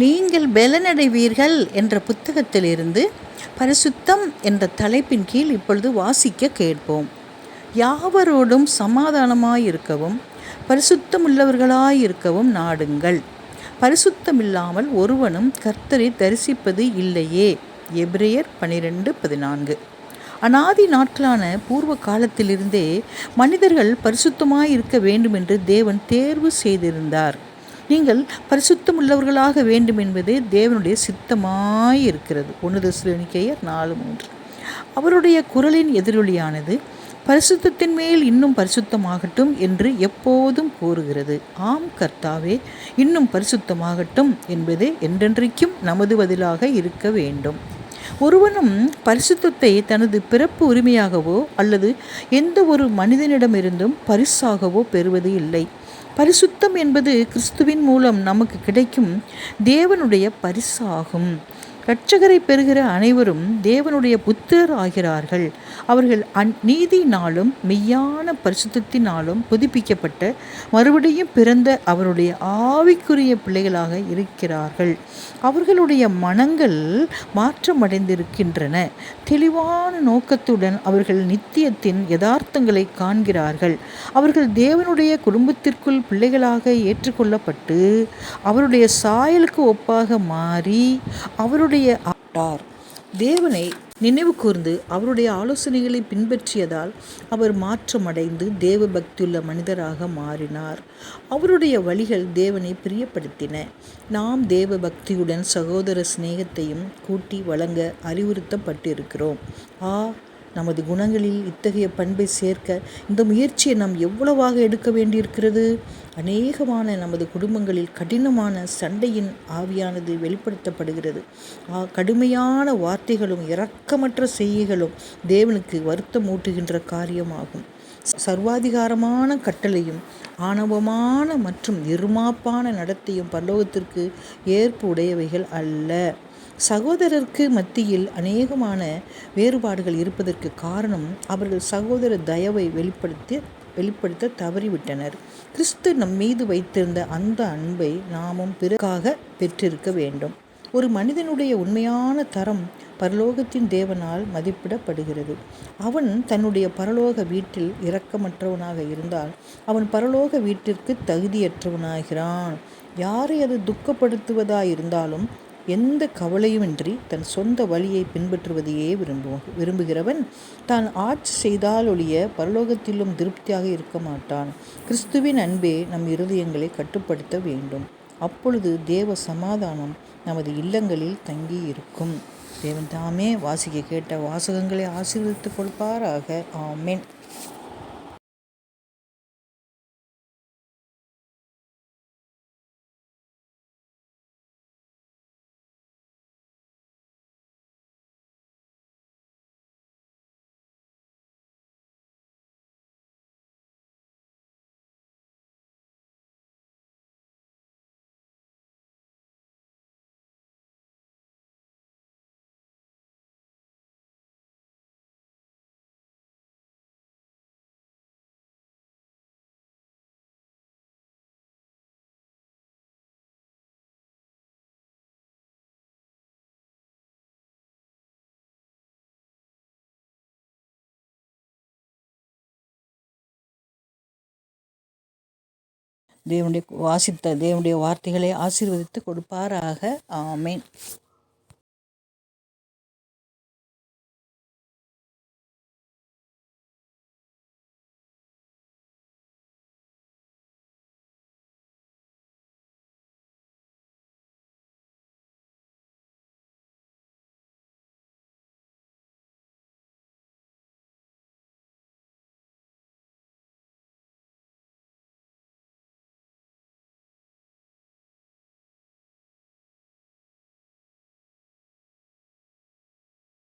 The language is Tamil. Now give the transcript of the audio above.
நீங்கள் பலனடைவீர்கள் என்ற புத்தகத்திலிருந்து பரிசுத்தம் என்ற தலைப்பின் கீழ் இப்பொழுது வாசிக்க கேட்போம். யாவரோடும் சமாதானமாயிருக்கவும் பரிசுத்தமுள்ளவர்களாயிருக்கவும் நாடுங்கள். பரிசுத்தமில்லாமல் ஒருவனும் கர்த்தரை தரிசிப்பது இல்லையே. எப்ரேயர் பனிரெண்டு பதினான்கு. அனாதி நாட்களான பூர்வ காலத்திலிருந்தே மனிதர்கள் பரிசுத்தமாய் இருக்க வேண்டும் என்று தேவன் தேர்வு செய்திருந்தார். நீங்கள் பரிசுத்தம் உள்ளவர்களாக வேண்டும் என்பதே தேவனுடைய சித்தமாய் இருக்கிறது. ஒன்று தசுலனிக்கையர் நாலு மூன்று. அவருடைய குரலின் எதிரொலியானது பரிசுத்தத்தின் மேல் இன்னும் பரிசுத்தமாகட்டும் என்று எப்போதும் கூறுகிறது. ஆம் கர்த்தாவே இன்னும் பரிசுத்தமாகட்டும் என்பதே என்றென்றைக்கும் நமது பதிலாக இருக்க வேண்டும். ஒருவனும் பரிசுத்தத்தை தனது பிறப்பு உரிமையாகவோ அல்லது எந்த ஒரு மனிதனிடமிருந்தும் பரிசாகவோ பெறுவது இல்லை. பரிசுத்தம் என்பது கிறிஸ்துவின் மூலம் நமக்கு கிடைக்கும் தேவனுடைய பரிசாகும். இரட்சகரை பெறுகிற அனைவரும் தேவனுடைய புத்தர் ஆகிறார்கள். அவர்கள் அந் நீதினாலும் மெய்யான பரிசுத்தினாலும் புதுப்பிக்கப்பட்ட மறுபடியும் பிறந்த அவருடைய ஆவிக்குரிய பிள்ளைகளாக இருக்கிறார்கள். அவர்களுடைய மனங்கள் மாற்றமடைந்திருக்கின்றன. தெளிவான நோக்கத்துடன் அவர்கள் நித்தியத்தின் யதார்த்தங்களை காண்கிறார்கள். அவர்கள் தேவனுடைய குடும்பத்திற்குள் பிள்ளைகளாக ஏற்றுக்கொள்ளப்பட்டு அவருடைய சாயலுக்கு ஒப்பாக மாறி அவருடைய ஆட்டார் தேவனை நினைவு கூர்ந்து அவருடைய ஆலோசனைகளை பின்பற்றியதால் அவர் மாற்றமடைந்து தேவ பக்தியுள்ள மனிதராக மாறினார். அவருடைய வழிகள் தேவனை பிரியப்படுத்தின. நாம் தேவ பக்தியுடன் சகோதர சிநேகத்தையும் கூட்டி வழங்க அறிவுறுத்தப்பட்டிருக்கிறோம். ஆ நமது குணங்களில் இத்தகைய பண்பை சேர்க்க இந்த முயற்சியை நாம் எவ்வளவாக எடுக்க வேண்டியிருக்கிறது? அநேகமான நமது குடும்பங்களில் கடினமான சண்டையின் ஆவியானது வெளிப்படுத்தப்படுகிறது. கடுமையான வார்த்தைகளும் இரக்கமற்ற செய்கைகளும் தேவனுக்கு வருத்தம் ஊட்டுகின்ற காரியமாகும். சர்வாதிகாரமான கட்டளையும் ஆணவமான மற்றும் இருமாப்பான நடத்தையும் பல்லோகத்திற்கு ஏற்பு உடையவைகள் அல்ல. சகோதரருக்கு மத்தியில் அநேகமான வேறுபாடுகள் இருப்பதற்கு காரணம் அவர்கள் சகோதர தயவை வெளிப்படுத்தி வெளிப்படுத்த தவறிவிட்டனர். கிறிஸ்து நம் மீது வைத்திருந்த அந்த அன்பை நாமும் பிறகாக பெற்றிருக்க வேண்டும். ஒரு மனிதனுடைய உண்மையான தரம் பரலோகத்தின் தேவனால் மதிப்பிடப்படுகிறது. அவன் தன்னுடைய பரலோக வீட்டில் இரக்கமற்றவனாக இருந்தால் அவன் பரலோக வீட்டிற்கு தகுதியற்றவனாகிறான். யாரை அது துக்கப்படுத்துவதாயிருந்தாலும் எந்த கவலையுமின்றி தன் சொந்த வழியை பின்பற்றுவதையே விரும்புவோம் விரும்புகிறவன் தான் ஆட்சி செய்தால் ஒழிய பரலோகத்திலும் திருப்தியாக இருக்க மாட்டான். கிறிஸ்துவின் அன்பே நம் இருதயங்களை கட்டுப்படுத்த வேண்டும். அப்பொழுது தேவ சமாதானம் நமது இல்லங்களில் தங்கி இருக்கும் தேவன் தாமே வாசிக்க கேட்ட வாசகங்களை ஆசீர்வதித்து கொடுப்பாராக ஆமேன். தேவனுடைய வாசித்த தேவனுடைய வார்த்தைகளை ஆசீர்வதித்து கொடுப்பாராக. ஆமேன்.